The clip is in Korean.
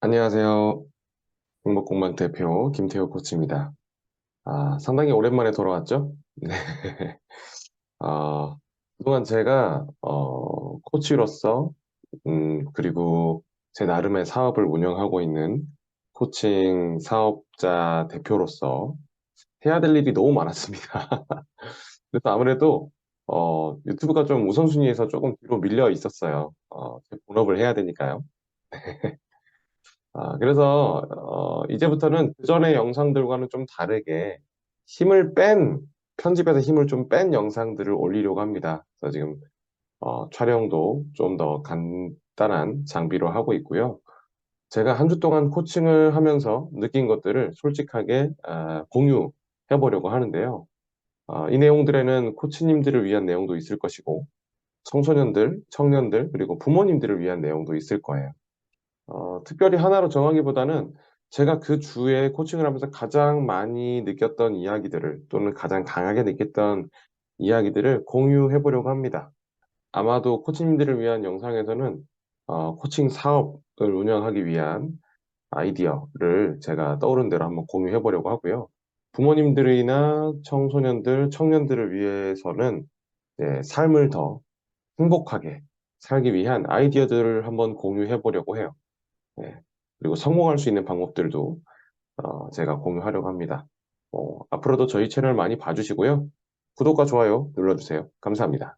안녕하세요. 행복공방 대표 김태호 코치입니다. 아, 상당히 오랜만에 돌아왔죠? 네. 아, 그동안 제가 어, 코치로서 음, 그리고 제 나름의 사업을 운영하고 있는 코칭 사업자 대표로서 해야 될 일이 너무 많았습니다. 그래서 아무래도 어, 유튜브가 좀 우선순위에서 조금 뒤로 밀려 있었어요. 어, 제 본업을 해야 되니까요. 아, 그래서 어, 이제부터는 그전의 영상들과는 좀 다르게 힘을 뺀 편집에서 힘을 좀 뺀 영상들을 올리려고 합니다. 그래서 지금 어, 촬영도 좀 더 간단한 장비로 하고 있고요. 제가 한 주 동안 코칭을 하면서 느낀 것들을 솔직하게 아, 공유해 보려고 하는데요. 아, 이 내용들에는 코치님들을 위한 내용도 있을 것이고 청소년들, 청년들, 그리고 부모님들을 위한 내용도 있을 거예요. 어, 특별히 하나로 정하기보다는 제가 그 주에 코칭을 하면서 가장 많이 느꼈던 이야기들을 또는 가장 강하게 느꼈던 이야기들을 공유해 보려고 합니다. 아마도 코치님들을 위한 영상에서는 어, 코칭 사업을 운영하기 위한 아이디어를 제가 떠오른 대로 한번 공유해 보려고 하고요. 부모님들이나 청소년들, 청년들을 위해서는 이제 삶을 더 행복하게 살기 위한 아이디어들을 한번 공유해 보려고 해요. 네. 그리고 성공할 수 있는 방법들도 어, 제가 공유하려고 합니다. 어, 앞으로도 저희 채널 많이 봐주시고요. 구독과 좋아요 눌러주세요. 감사합니다.